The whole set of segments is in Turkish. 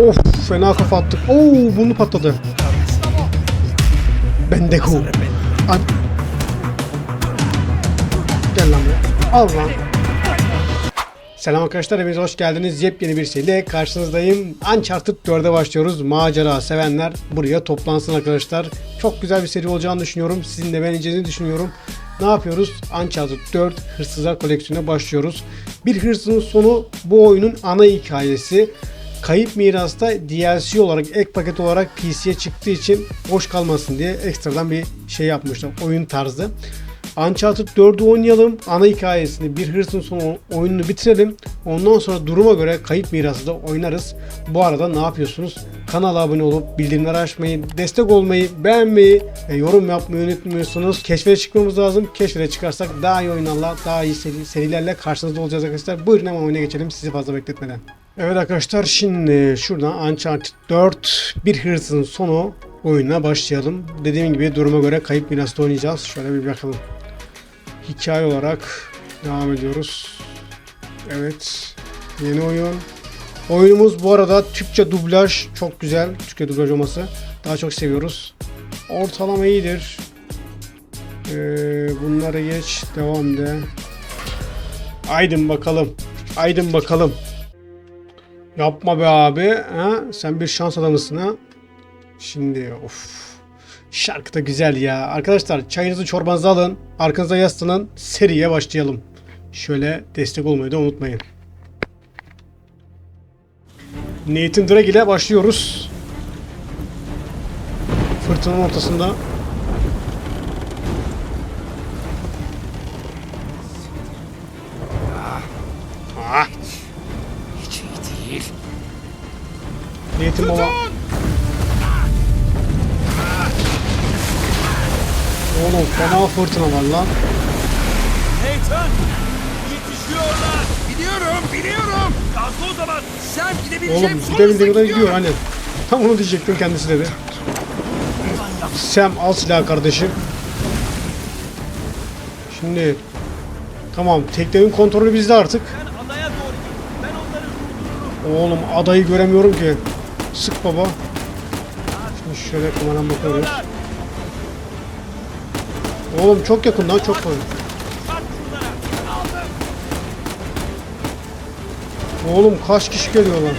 Of fena kafa attık. Oo bunu patladı. Bende ku. An Gel lan buraya. Al lan. Selam arkadaşlar, hepiniz hoş geldiniz. Yepyeni bir şeyle karşınızdayım. Uncharted 4'e başlıyoruz. Macera sevenler buraya toplansın arkadaşlar. Çok güzel bir seri olacağını düşünüyorum. Sizin de beğeneceğinizi düşünüyorum. Ne yapıyoruz? Uncharted 4 Hırsızlar Koleksiyonuna başlıyoruz. Bir hırsızın sonu bu oyunun ana hikayesi. Kayıp Miras'ta DLC olarak, ek paket olarak PC'ye çıktığı için boş kalmasın diye ekstradan bir şey yapmışlar. Oyun tarzı. Uncharted 4'ü oynayalım. Ana hikayesini, bir hırsın sonu oyununu bitirelim. Ondan sonra duruma göre kayıp mirası da oynarız. Bu arada ne yapıyorsunuz? Kanala abone olup bildirimleri açmayı, destek olmayı, beğenmeyi, ve yorum yapmayı unutmuyorsunuz. Keşfete çıkmamız lazım. Keşfete çıkarsak daha iyi oyunlarla, daha iyi seri, serilerle karşınızda olacağız arkadaşlar. Buyurun hemen oyuna geçelim sizi fazla bekletmeden. Evet arkadaşlar şimdi şuradan Uncharted 4 bir hırsın sonu oyununa başlayalım. Dediğim gibi duruma göre kayıp mirasta oynayacağız. Şöyle bir bakalım. Hikaye olarak devam ediyoruz. Evet. Yeni oyun. Oyunumuz bu arada Türkçe dublaj çok güzel. Türkçe dublaj olması. Daha çok seviyoruz. Ortalama iyidir. Ee, bunları geç. Devam de. Aydın bakalım. Aydın bakalım. Yapma be abi. Ha? Sen bir şans adamısın ha. Şimdi of. Şarkı da güzel ya. Arkadaşlar çayınızı çorbanızı alın. Arkanıza yaslanın. Seriye başlayalım. Şöyle destek olmayı da unutmayın. Nathan Drake ile başlıyoruz. Fırtınanın ortasında. Fırtına var lan. Nathan! Yetişiyorlar! Biliyorum, biliyorum! Gazlı o zaman! Sen gidebileceğim Oğlum gidebildiği kadar gidiyor hani. Tam onu diyecektim kendisi dedi. Sam al silahı kardeşim. Şimdi tamam teknenin kontrolü bizde artık. Oğlum adayı göremiyorum ki. Sık baba. Şimdi şöyle kameradan bakıyoruz. Oğlum çok yakın lan çok! Aldım! Oğlum kaç kişi geliyor lan?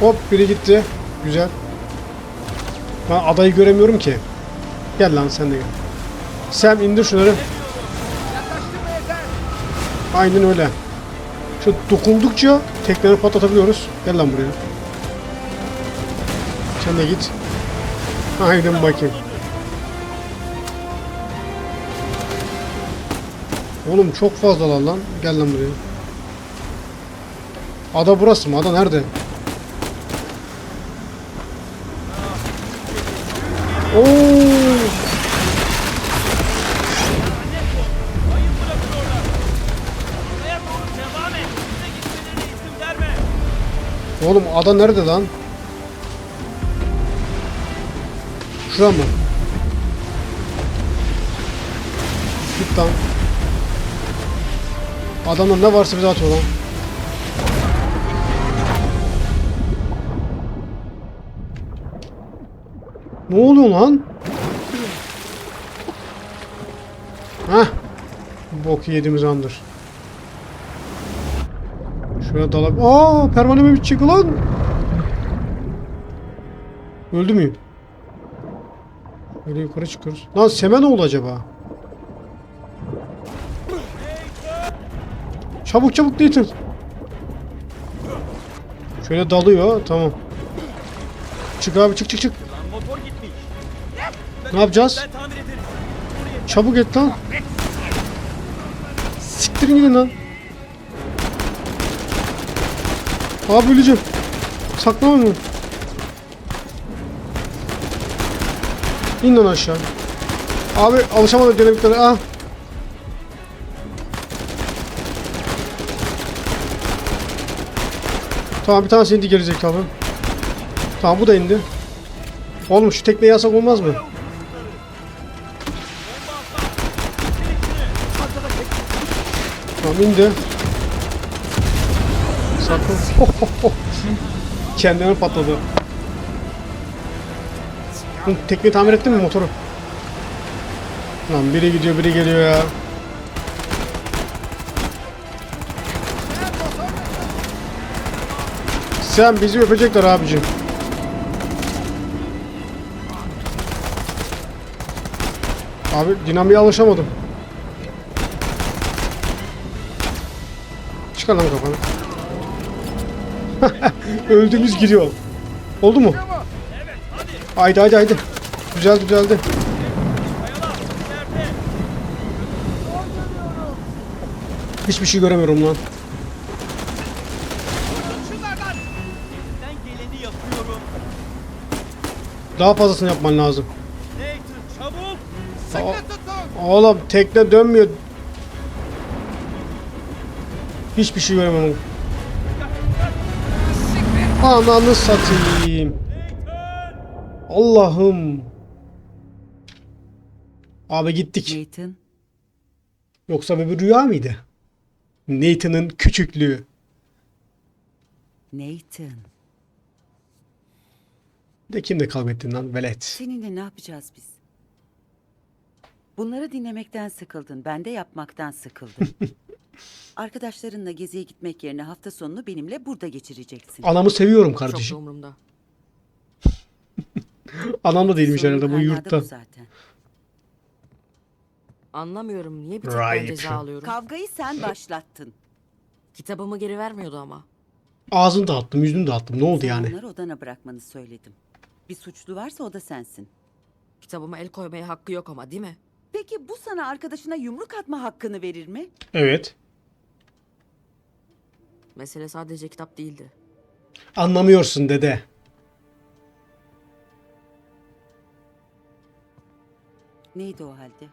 Hop biri gitti. Güzel. Ben adayı göremiyorum ki. Gel lan sen de gel. Sam indir şunları. Aynen öyle. Şu dokundukça tekneleri patlatabiliyoruz. Gel lan buraya. Sen de git. Aynen bakayım. Oğlum çok fazlalar lan. Gel lan buraya. Ada burası mı? Ada nerede? Oo! Oğlum ada nerede lan? Şura? Git lan. Adamlar ne varsa bize atıyor lan. Ne oluyor lan? Hah. Boku yediğimiz andır. Şuraya dalab... Aa, pervaneme bitecek lan. Öldü müyüm? Böyle yukarı çıkıyoruz. Lan Seme ne oldu acaba? Çabuk çabuk Nathan. Şöyle dalıyor. Tamam. Çık abi çık çık çık. Ne yapacağız? Çabuk et lan. Siktirin gidin lan. Abi öleceğim. Saklama İn lan aşağı. Abi alışamadım dinamiklere. Ah. Tamam bir tanesi indi gerizekalı. Tamam bu da indi. Oğlum şu tekneyi yasak olmaz mı? Tamam indi. sakın. Kendine patladı. Tekneyi tamir ettin mi motoru? Lan biri gidiyor biri geliyor ya. Sen bizi öpecekler abicim. Abi dinamiğe alışamadım. Çıkar lan kafanı. Öldüğümüz gidiyor. Oldu mu? Haydi haydi haydi. Güzel düzeldi. Nerede? Hiçbir şey göremiyorum lan. Daha fazlasını yapman lazım. Çabuk. Oğlum tekne dönmüyor. Hiçbir şey göremiyorum. Ananı satayım. Allah'ım. Abi gittik. Nathan, Yoksa bu bir rüya mıydı? Nathan'ın küçüklüğü. Nathan. De kimle kavga ettin lan velet. Seninle ne yapacağız biz? Bunları dinlemekten sıkıldın. Ben de yapmaktan sıkıldım. Arkadaşlarınla geziye gitmek yerine hafta sonunu benimle burada geçireceksin. Anamı seviyorum Çok da kardeşim. umurumda. Anam da değilmiş Sorunun herhalde bu kaynağı da yurtta. bu zaten. Anlamıyorum niye bir tek Right. ben ceza alıyorum. Kavgayı sen başlattın. Kitabımı geri vermiyordu ama. Ağzını dağıttım, yüzünü dağıttım. Ne oldu yani? Onları odana bırakmanı söyledim. Bir suçlu varsa o da sensin. Kitabıma el koymaya hakkı yok ama değil mi? Peki bu sana arkadaşına yumruk atma hakkını verir mi? Evet. Mesele sadece kitap değildi. Anlamıyorsun dede. Neydi o halde?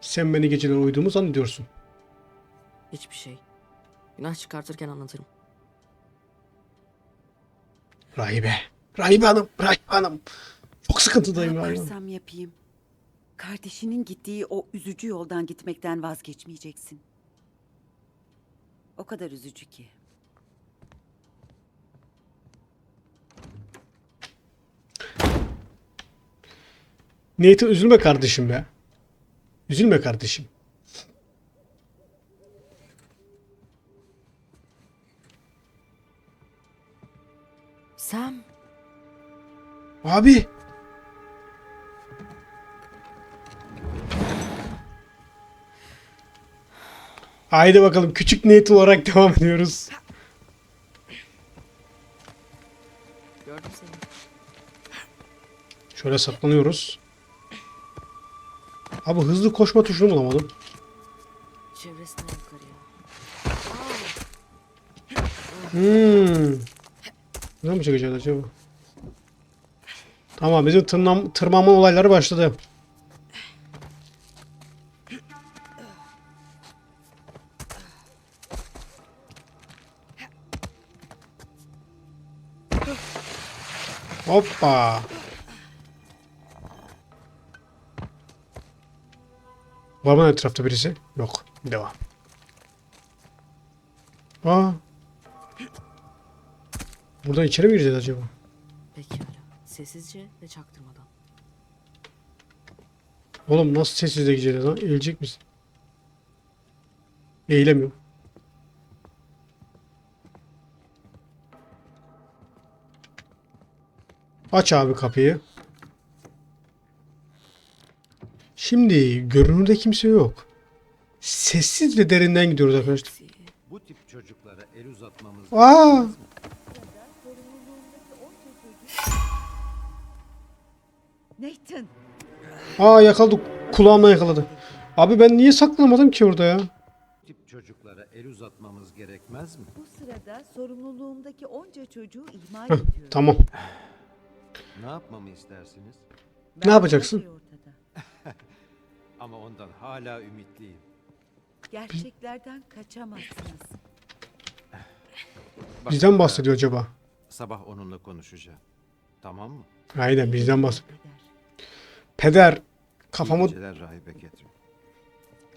Sen beni geceler uyuduğumu zannediyorsun. Hiçbir şey. Günah çıkartırken anlatırım. Rahibe. Rahibe hanım. Rahibe hanım. Çok Ne sıkıntıdayım Rahibe hanım. yaparsam yapayım. Kardeşinin gittiği o üzücü yoldan gitmekten vazgeçmeyeceksin. O kadar üzücü ki. Niyeti üzülme kardeşim be. Üzülme kardeşim. Sam. Abi. Haydi bakalım küçük niyet olarak devam ediyoruz. Şöyle saklanıyoruz. Abi hızlı koşma tuşunu bulamadım. Hmm. Ne mi çekeceğiz acaba? Tamam bizim tırnam, tırmanma olayları başladı. Hoppa. Var mı etrafta birisi? Yok. Devam. Aa. Buradan içeri mi gireceğiz acaba? Pekala. Sessizce ve çaktırmadan. Oğlum nasıl sessizle gideceğiz lan? Eğilecek misin? Eğilemiyorum. Aç abi kapıyı. Şimdi görünürde kimse yok. Sessiz ve derinden gidiyoruz arkadaşlar. Bu tip çocuklara el uzatmamız Aa! Nathan! Aa yakaladık. Kulağımdan yakaladı. Abi ben niye saklanamadım ki orada ya? bu tip çocuklara el uzatmamız gerekmez mi? Bu sırada sorumluluğumdaki onca çocuğu ihmal Heh, ediyorum. tamam. Ne yapmamı istersiniz? Ne yapacaksın? Ama ondan hala ümitliyim. Gerçeklerden kaçamazsınız. Bak, Bizden bahsediyor acaba? E, sabah onunla konuşacağım. Tamam mı? Aynen bizden bahsediyor. Peder kafamı rahibe Catherine.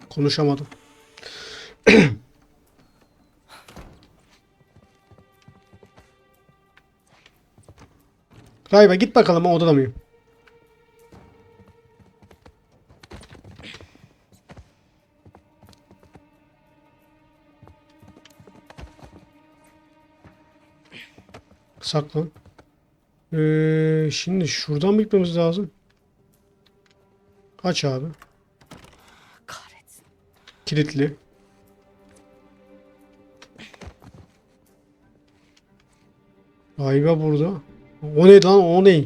konuşamadım. Rahibe git bakalım o odada mıyım? Saklan. Ee, şimdi şuradan mı gitmemiz lazım? Aç abi. Kahretsin. Kilitli. Rahibe burada. O ne lan o ne?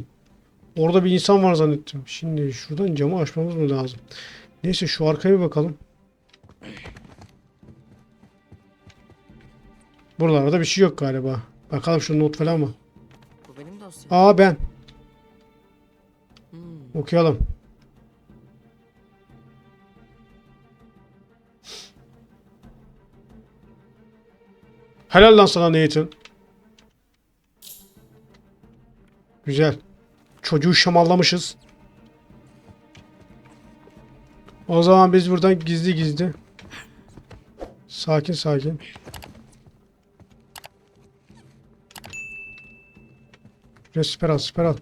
Orada bir insan var zannettim. Şimdi şuradan camı açmamız mı lazım? Neyse şu arkaya bir bakalım. Buralarda bir şey yok galiba. Bakalım şu not falan mı? Bu benim dosyam. Aa ben. Hmm. Okuyalım. Helal lan sana Nathan. Güzel. Çocuğu şamallamışız. O zaman biz buradan gizli gizli. Sakin sakin. Şuraya siper al siper al.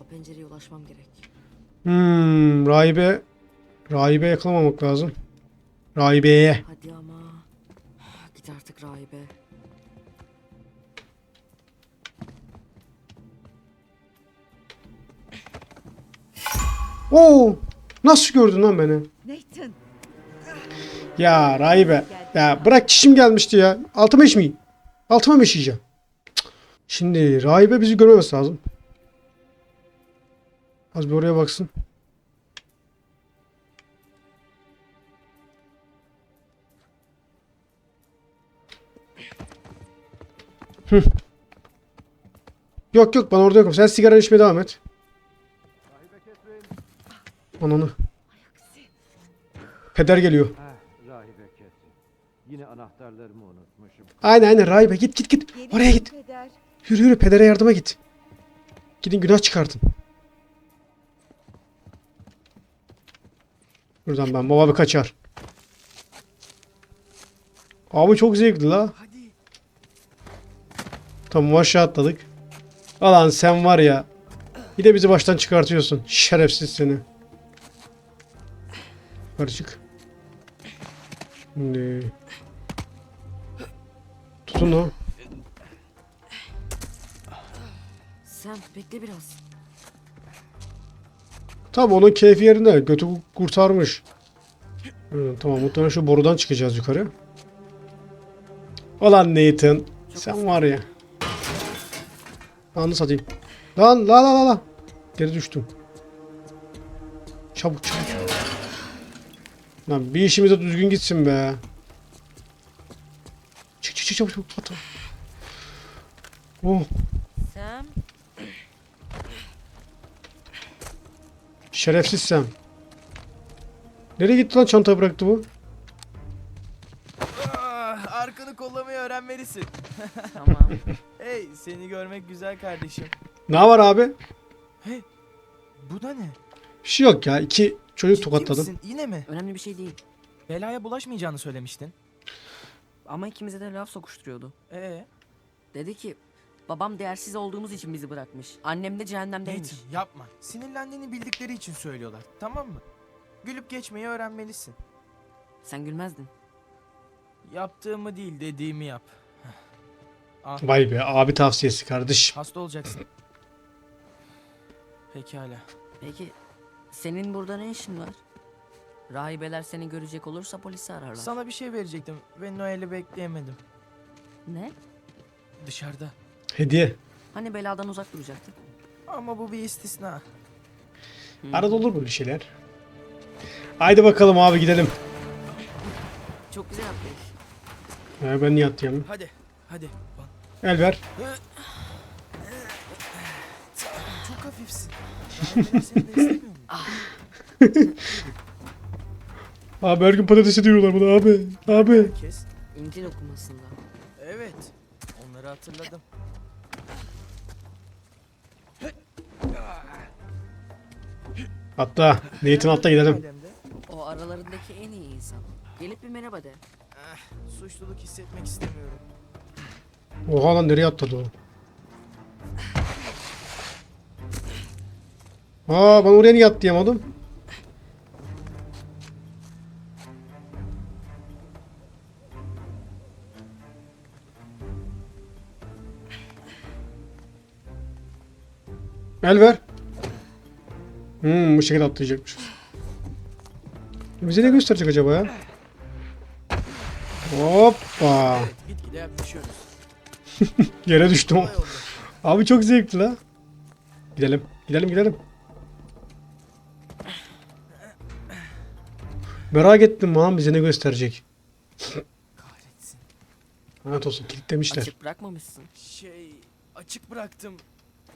O pencereye ulaşmam gerek. Hmm, rahibe. Rahibe yakalamamak lazım. Rahibeye. Hadi ama. Git artık rahibe. Oo! Nasıl gördün lan beni? Nathan, Ya rahibe. Ya bırak çişim gelmişti ya. Altıma işmeyeyim. Altıma mı işeyeceğim? Şimdi rahibe bizi görmemesi lazım. Az bir oraya baksın. Yok yok ben orada yokum. Sen sigara içmeye devam et. Ananı. Peder geliyor. Yine anahtarlarımı unutmuşum. Aynen aynen rahibe git git git. Oraya git. Yürü yürü pedere yardıma git. Gidin günah çıkartın. Buradan ben baba bir kaçar. Abi çok zevkli la. Tamam aşağı atladık. Alan sen var ya. Bir de bizi baştan çıkartıyorsun. Şerefsiz seni. Yukarı çık. Şimdi. O. Sen bekle biraz. Tamam onun keyfi yerinde. Götü kurtarmış. Hı, tamam muhtemelen şu borudan çıkacağız yukarı. Ulan Nathan. Sen var ya. Anı satayım. Lan la la la la. Geri düştüm. Çabuk çabuk. Lan bir işimiz de düzgün gitsin be. Çık çabuk çabuk. At. Oh. Sam. Şerefsiz sen. Nereye gitti lan çanta bıraktı bu? Ah, arkanı kollamayı öğrenmelisin. Tamam. Hey seni görmek güzel kardeşim. Ne var abi? Bu da ne? Bir şey yok ya. İki çocuk Ciddi tokatladım. misin? Yine mi? Önemli bir şey değil. Belaya bulaşmayacağını söylemiştin. Ama ikimize de laf sokuşturuyordu. Ee, Dedi ki babam değersiz olduğumuz için bizi bırakmış. Annem de cehennemdeymiş. Nathan yapma. Sinirlendiğini bildikleri için söylüyorlar. Tamam mı? Gülüp geçmeyi öğrenmelisin. Sen gülmezdin. Yaptığımı değil dediğimi yap. Al. Vay be abi tavsiyesi kardeşim. Hasta olacaksın. Pekala. Peki senin burada ne işin var? Rahibeler seni görecek olursa polisi ararlar. Sana bir şey verecektim ve Noel'i bekleyemedim. Ne? Dışarıda. Hediye. Hani beladan uzak duracaktık? Ama bu bir istisna. Arada olur böyle şeyler. Haydi bakalım abi gidelim. Çok güzel atlayış. Ya ben niye atlayayım? Hadi. Hadi. Bak, El ver. Çok hafifsin. Rahibeler seni de istemiyor mu? Abi her gün patates ediyorlar bana abi. Abi. Kes. İncil okumasında. Evet. Onları hatırladım. Hatta Nathan hatta gidelim. Alemde, O aralarındaki en iyi insan. Gelip bir merhaba de. Suçluluk hissetmek istemiyorum. Oha lan nereye atladı o? Aa ben oraya niye atlayamadım? El ver. Hmm, bu şekilde atlayacakmış. Bize ne gösterecek acaba ya? Hoppa. Yere düştüm. Abi çok zevkli la. Gidelim. Gidelim gidelim. Merak ettim lan bize ne gösterecek. Kahretsin. Evet olsun kilitlemişler. Açık bırakmamışsın. Şey açık bıraktım.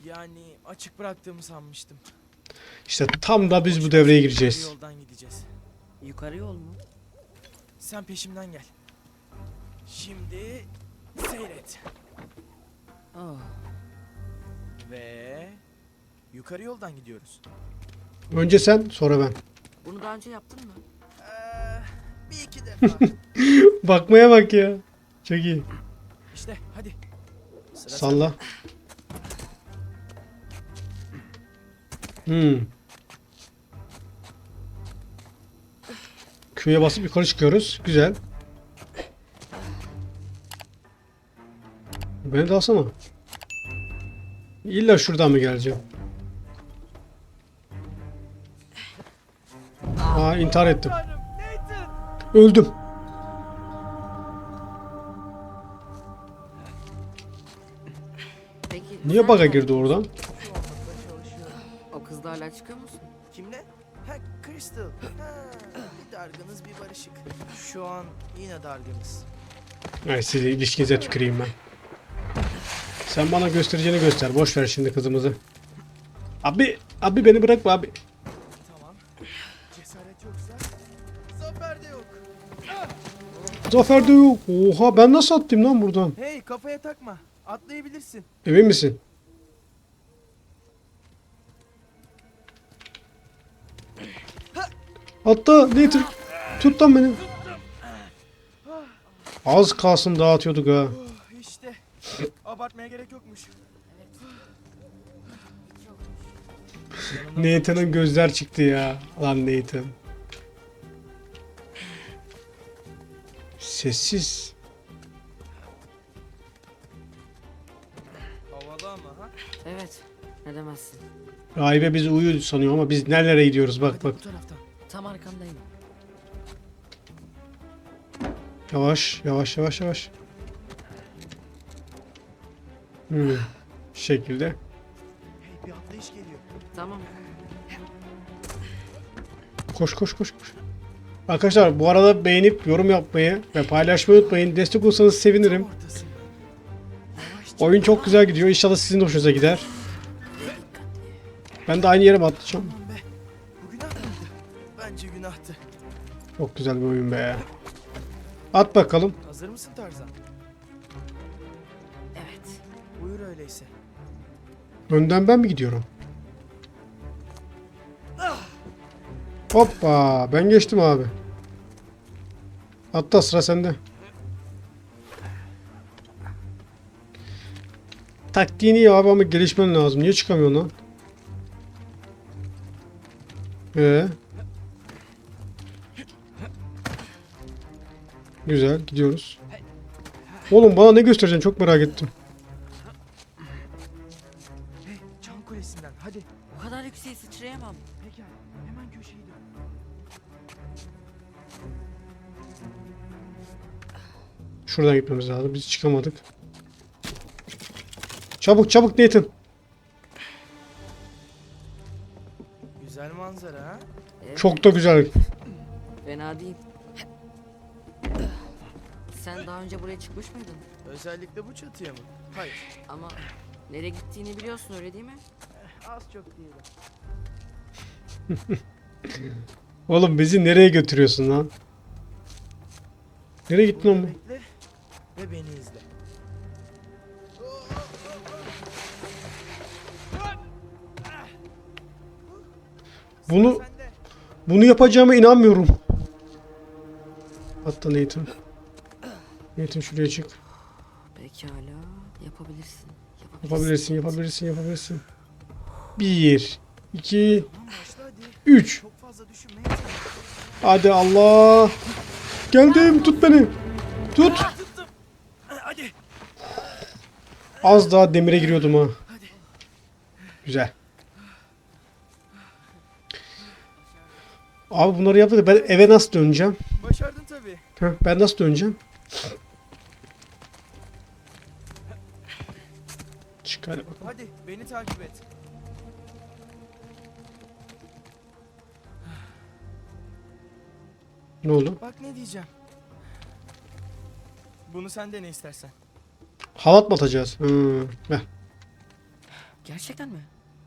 Yani açık bıraktığımı sanmıştım. İşte tam da biz bu devreye gireceğiz. yoldan gideceğiz. Yukarı yol mu? Sen peşimden gel. Şimdi seyret. Oh. Ve yukarı yoldan gidiyoruz. Önce sen sonra ben. Bunu daha önce yaptın mı? Ee, bir iki defa. Bakmaya bak ya. Çok iyi. işte hadi. Sıra Salla. Hmm. Q'ya basıp yukarı çıkıyoruz. Güzel. Beni de alsana. İlla şuradan mı geleceğim? Aa intihar ettim. Öldüm. Niye ne girdi oradan? Çıkıyor musun? Kimle? Ha Crystal. Ha, bir dargınız bir barışık. Şu an yine dargınız. Ay sizi ilişkinize tüküreyim ben. Sen bana göstereceğini göster. Boş ver şimdi kızımızı. Abi, abi beni bırakma abi. Tamam. Cesaret yoksa zafer de yok. Zafer de yok. Oha ben nasıl attım lan buradan? Hey kafaya takma. Atlayabilirsin. Emin misin? Hatta Nathan tut lan beni. Az kalsın dağıtıyorduk ha. İşte. Abartmaya gerek yokmuş. Nathan'ın gözler çıktı ya. Lan Nathan. Sessiz. Havalı ama ha. Evet. Ne demezsin. Rahibe bizi uyuyor sanıyor ama biz nerelere gidiyoruz bak Hadi bak. bu taraftan. Tam arkandayım. Yavaş yavaş yavaş yavaş. Hmm. Şu şekilde. Hey bir atlayış geliyor. Tamam. Koş koş koş koş. Arkadaşlar bu arada beğenip yorum yapmayı ve paylaşmayı unutmayın. Destek olsanız sevinirim. Oyun çok güzel gidiyor. İnşallah sizin de hoşunuza gider. Ben de aynı yere mi atlayacağım? Çok güzel bir oyun be. At bakalım. Hazır mısın Tarzan? Evet. Buyur öyleyse. Önden ben mi gidiyorum? Hoppa ben geçtim abi. Hatta sıra sende. Taktiğini iyi abi ama gelişmen lazım. Niye çıkamıyorsun lan? Ee? Güzel gidiyoruz. Oğlum bana ne göstereceksin çok merak ettim. Hey çan kulesinden hadi. O kadar yükseğe sıçrayamam. Pekala hemen köşeyi dön. Şuradan gitmemiz lazım. Biz çıkamadık. Çabuk çabuk Nathan. Güzel manzara ha. Evet. Çok da güzel. Fena değil. Sen daha önce buraya çıkmış mıydın? Özellikle bu çatıya mı? Hayır. Ama nereye gittiğini biliyorsun öyle değil mi? Az çok değil. Oğlum bizi nereye götürüyorsun lan? Nereye gittin Burada oğlum? bekle ve beni izle. Bunu bunu yapacağıma inanmıyorum. Hatta Nathan. Nathan şuraya çık. Pekala. Yapabilirsin. Yapabilirsin. Yapabilirsin, yapabilirsin, yapabilirsin. Bir, iki, üç. Çok fazla düşünme Nathan. Hadi Allah. Geldim, tut beni. Tut. Hadi. Az daha demire giriyordum ha. Güzel. Abi bunları yaptı da ben eve nasıl döneceğim? Başardın tabii. Heh, ben nasıl döneceğim? Hadi bakalım. Hadi beni takip et. Ne oldu? Bak ne diyeceğim. Bunu sen de ne istersen. Halat mı atacağız? Ver. Gerçekten mi?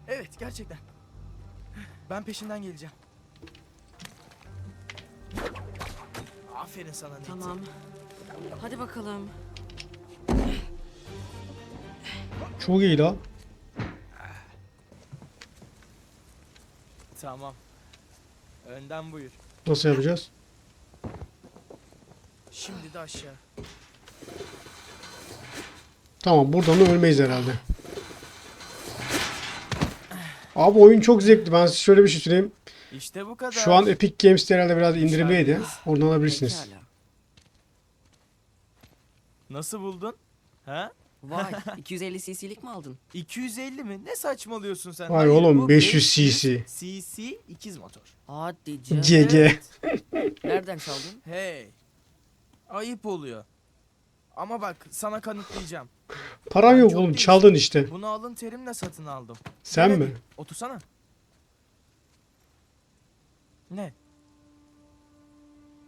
Evet gerçekten. Ben peşinden geleceğim. Aferin sana Nathan. Tamam. Hadi bakalım. Çok iyi la. Tamam. Önden buyur. Nasıl yapacağız? Şimdi de aşağı. Tamam buradan da ölmeyiz herhalde. Abi oyun çok zevkli. Ben size şöyle bir şey söyleyeyim. İşte bu kadar. Şu an Epic Games'te herhalde biraz indirimliydi. Oradan alabilirsiniz. Pekala. Nasıl buldun? Ha? Vay 250 cc'lik mi aldın? 250 mi? Ne saçmalıyorsun sen? Vay Hayır, oğlum, bu 500 cc. cc ikiz motor. Hadi canım. GG. Nereden çaldın? Hey. Ayıp oluyor. Ama bak sana kanıtlayacağım. Param yok çok oğlum çaldın işte. Bunu alın terimle satın aldım. Sen mi? Otursana. Ne?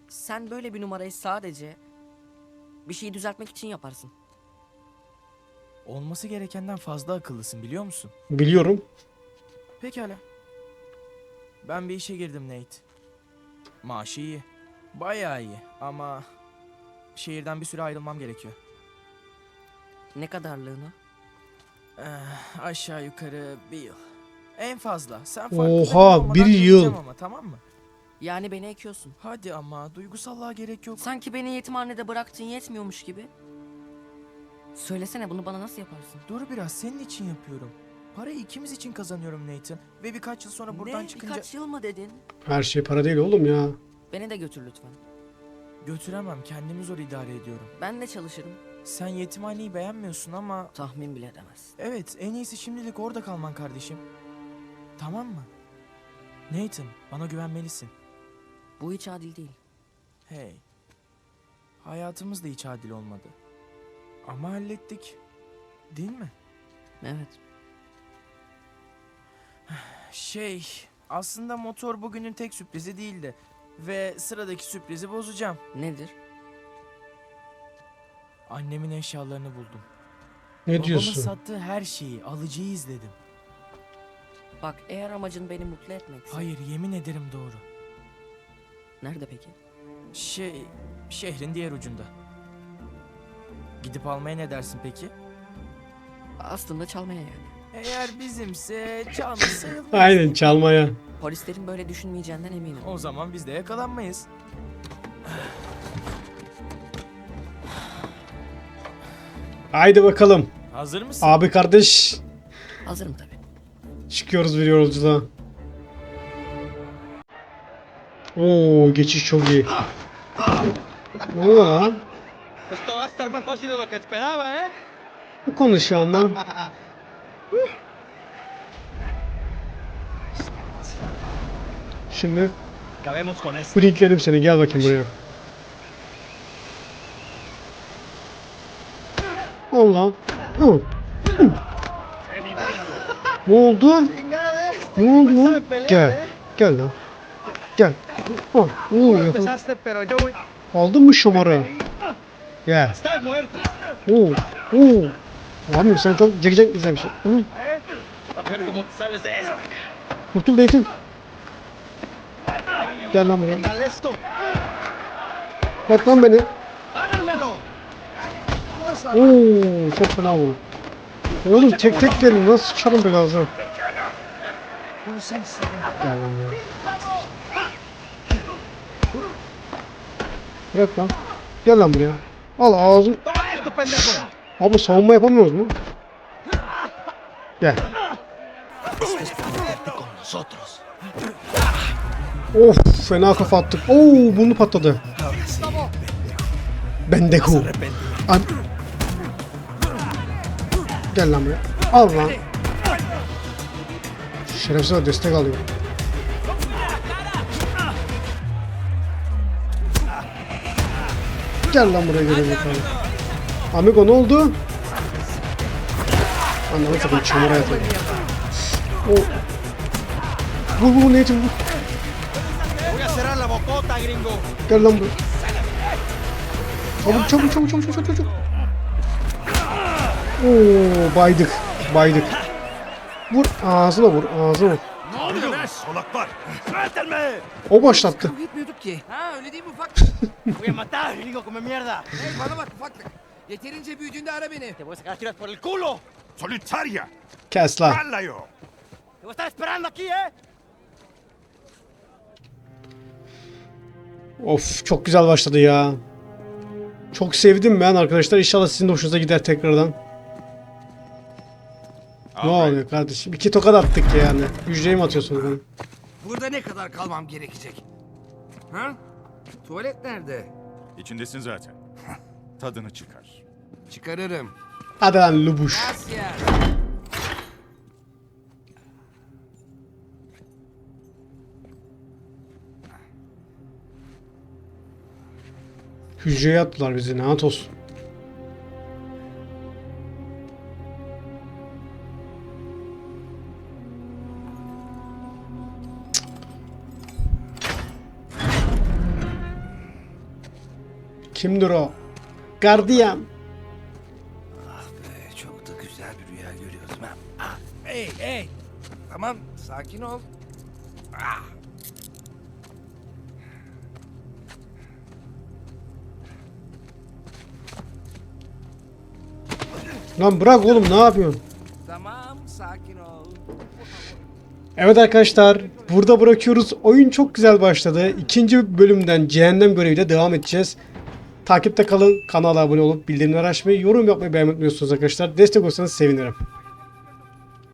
Sen böyle bir numarayı sadece bir şeyi düzeltmek için yaparsın. Olması gerekenden fazla akıllısın biliyor musun? Biliyorum. Pekala. Ben bir işe girdim Nate. Maaşı iyi. Bayağı iyi ama şehirden bir süre ayrılmam gerekiyor. Ne kadarlığına? Eh, aşağı yukarı bir yıl. En fazla. Sen Oha, bir yıl. Ama tamam mı? Yani beni ekiyorsun. Hadi ama duygusallığa gerek yok. Sanki beni yetimhanede bıraktığın yetmiyormuş gibi. Söylesene bunu bana nasıl yaparsın? Dur biraz senin için yapıyorum. Parayı ikimiz için kazanıyorum Nathan. Ve birkaç yıl sonra buradan ne? çıkınca... Birkaç yıl mı dedin? Her şey para değil oğlum ya. Beni de götür lütfen. Götüremem kendimi zor idare ediyorum. Ben de çalışırım. Sen yetimhaneyi beğenmiyorsun ama... Tahmin bile edemezsin. Evet en iyisi şimdilik orada kalman kardeşim. Tamam mı? Nathan bana güvenmelisin. Bu hiç adil değil. Hey. Hayatımız da hiç adil olmadı. Ama hallettik. Değil mi? Evet. Şey, aslında motor bugünün tek sürprizi değildi. Ve sıradaki sürprizi bozacağım. Nedir? Annemin eşyalarını buldum. Ne Babamın diyorsun? sattığı her şeyi, alıcıyı izledim. Bak eğer amacın beni mutlu etmekse. Hayır, yemin ederim doğru. Nerede peki? Şey, şehrin diğer ucunda. Gidip almaya ne dersin peki? Aslında çalmaya yani. Eğer bizimse çalmış sayılmaz. Aynen çalmaya. Polislerin böyle düşünmeyeceğinden eminim. O zaman biz de yakalanmayız. Haydi bakalım. Hazır mısın? Abi kardeş. Hazırım tabii. Çıkıyoruz bir yolculuğa. Oo geçiş çok iyi. Ne lan? Estar más fácil de lo que esperaba, ¿eh? Ne konuşuyor lan? Şimdi Acabemos con esto. Seni gel bakayım buraya. Allah. Hı. Hı. Ne oldu? Ne oldu? Gel. Gel lan. Gel. Oh, ne oluyor? Aldın mı şomarı? Gel. a estar muerto. Oo. Oo. Abi sen çok çekecek güzel bir şey. Hı. Kurtul Zeytin. Gel lan buraya. Bak lan beni. Oo, çok fena vurdu. Oğlum tek tek gelin nasıl sıçarım be gazı. Gel lan buraya. Bırak lan. Gel lan buraya. Al ağzın. Abi savunma yapamıyoruz mu? Gel. Of fena kafa attık. Oo bunu patladı. Bendeku. An Gel lan buraya. Al lan. Şerefsiz destek alıyor. Gel lan buraya geri bakalım. Amigo ne oldu? Anlamı takım çamura yatıyor. O. Vur vur vur. La bocota, gringo. Gel lan buraya. Çabuk çabuk çabuk çabuk çabuk çabuk. Oo baydık. Baydık. Vur ağzına vur ağzına vur. Solaklar. Suéltenme. O başlattı. Etmiyorduk ki. Ha öyle değil mi ufak? Voy a matar, gringo, come mierda. hey bana bak ufaklık. Yeterince büyüdüğünde ara beni. Te voy a sacar tiras por el culo. Solitaria! Kes lan. ¡Hálayo! Te voy a estar esperando aquí, eh. Of çok güzel başladı ya. Çok sevdim ben arkadaşlar. İnşallah sizin de hoşunuza gider tekrardan. Ne oluyor kardeşim? İki tokat attık yani. Hücreye mi atıyorsunuz bana? Burada ne kadar kalmam gerekecek? Ha? Tuvalet nerede? İçindesin zaten. Tadını çıkar. Çıkarırım. Hadi lan lubuş. Asya. Hücreye attılar bizi. Ne olsun. Kimdir o? Gardiyan. Ee, çok da güzel bir rüya görüyordum ha. Ah, Hey hey. Tamam sakin ol. Ah. Lan bırak oğlum ne yapıyorsun? Tamam sakin ol. Evet arkadaşlar burada bırakıyoruz. Oyun çok güzel başladı. İkinci bölümden cehennem göreviyle devam edeceğiz. Takipte kalın. Kanala abone olup bildirimleri açmayı, yorum yapmayı beğenmeyi unutmuyorsunuz arkadaşlar. Destek olursanız sevinirim.